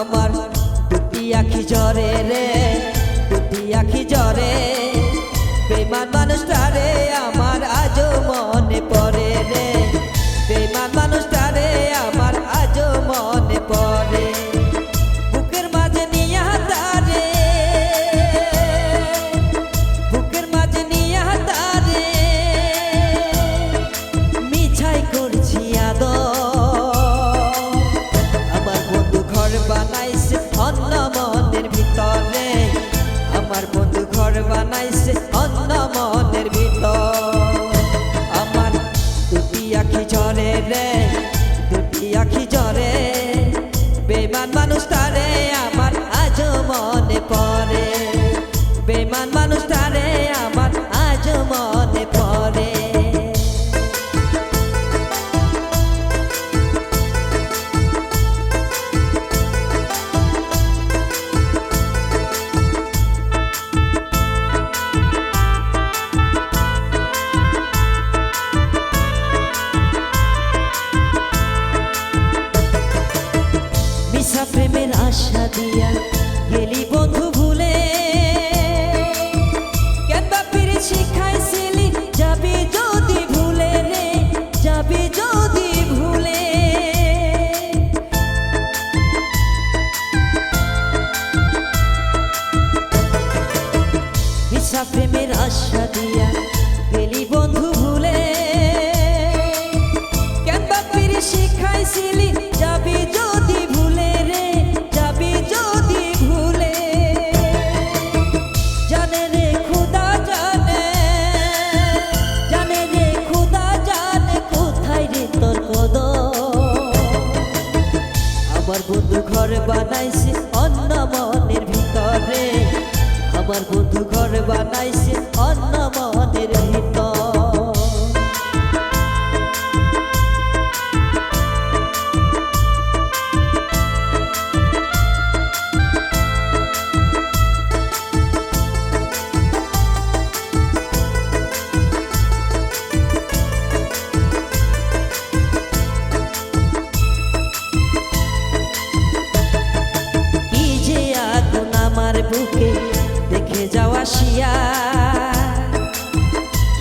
আমার দুটি আখি জরে রে দুটি আখি জরে বেমান মানুষটা রে। estar Yeah. আমার বধু ঘর বানাইছে। অন্য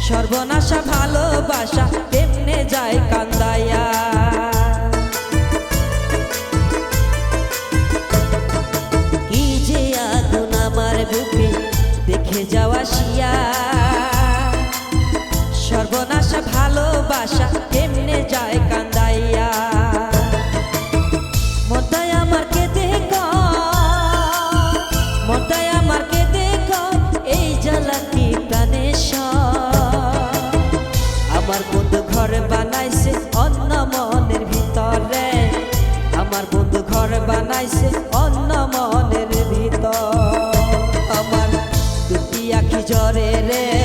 সর্বনাশা ভালোবাসা তেমনে যায় কান্দায়া কি যে আগুন আমার বুকে দেখে যাওয়া শিয়া সর্বনাশা ভালোবাসা তেমনে যায় কান্দায়া বানাইছে অন্য মনের ভিতর। আমার দুটি আখি জ্বরে রে।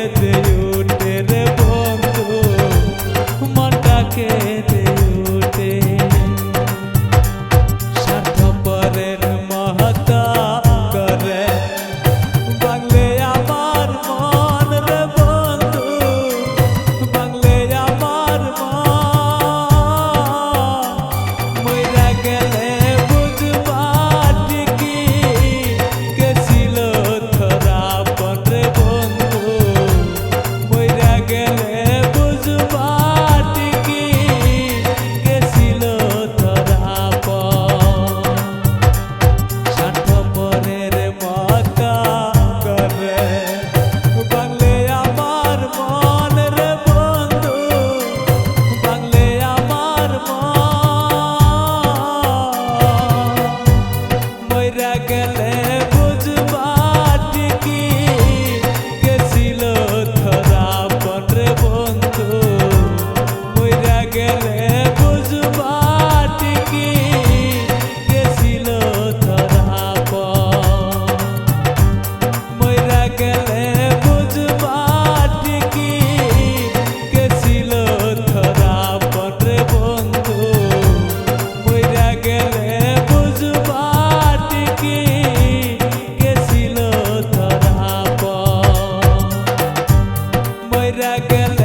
ঝড়েতে উঠে ರಗಲ